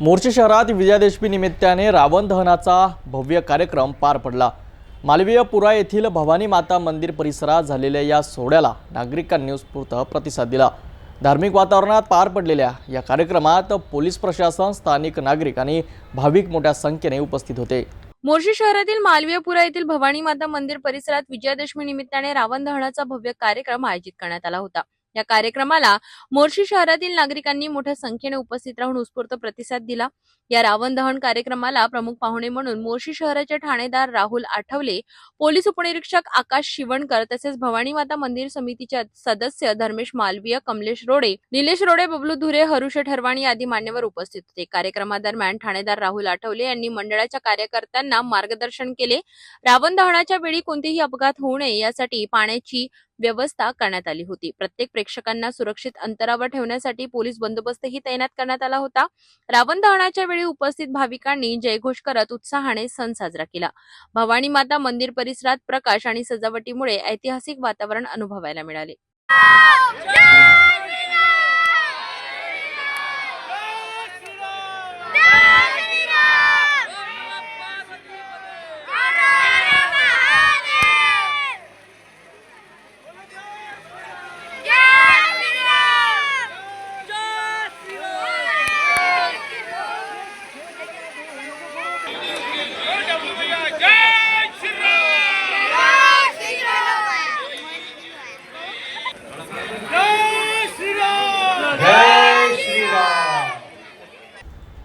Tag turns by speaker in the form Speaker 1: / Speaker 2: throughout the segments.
Speaker 1: मोर्शी शहरात विजयादशमी निमित्ताने रावण दहनाचा भव्य कार्यक्रम पार पडला. मालवीय पुरा येथील भवानी माता मंदिर परिसरात झालेल्या या सोहळ्याला नागरिकांनी उत्स्फूर्त प्रतिसाद दिला. धार्मिक वातावरणात पार पडलेल्या या कार्यक्रमात पोलीस प्रशासन स्थानिक नागरिक आणि भाविक मोठ्या संख्येने उपस्थित होते.
Speaker 2: मोर्शी शहरातील मालवीयपुरा येथील भवानी माता मंदिर परिसरात विजयादशमी निमित्ताने रावण दहनाचा भव्य कार्यक्रम आयोजित करण्यात आला होता. या कार्यक्रमाला मोर्शी शहरातील नागरिकांनी मोठ्या संख्येने उपस्थित राहून उत्स्फूर्त प्रतिसाद दिला. या रावण दहन कार्यक्रमाला प्रमुख पाहुणे म्हणून मोर्शी शहराचे ठाणेदार राहुल आठवले पोलीस उपनिरीक्षक आकाश शिवणकर तसेच भवानी माता मंदिर समितीचे सदस्य धर्मेश मालवीय कमलेश रोडे निलेश रोडे बबलू धुरे हरुष ठरवाणी आदी मान्यवर उपस्थित होते. कार्यक्रमादरम्यान ठाणेदार राहुल आठवले यांनी मंडळाच्या कार्यकर्त्यांना मार्गदर्शन केले. रावण दहनाच्या वेळी कोणतेही अपघात होऊ नये यासाठी पाण्याची व्यवस्था करण्यात आली होती. प्रत्येक प्रेक्षकांना सुरक्षित अंतरावर ठेवण्यासाठी पोलीस बंदोबस्तही तैनात करण्यात आला होता. रावण दहनाच्या वेळी उपस्थित भाविकांनी जयघोष करत उत्साहाने सण साजरा केला. भवानी माता मंदिर परिसरात प्रकाश आणि सजावटीमुळे ऐतिहासिक वातावरण अनुभवायला मिळाले.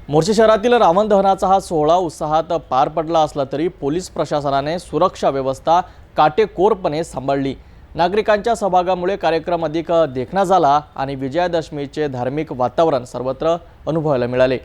Speaker 1: मोर्शी शहरातील रावण दहनाचा हा सोहळा उत्साहात पार पडला असला तरी पोलीस प्रशासनाने सुरक्षा व्यवस्था काटेकोरपणे सांभाळली. नागरिकांच्या सहभागामुळे कार्यक्रम अधिक देखणा झाला आणि विजयादशमीचे धार्मिक वातावरण सर्वत्र अनुभवायला मिळाले.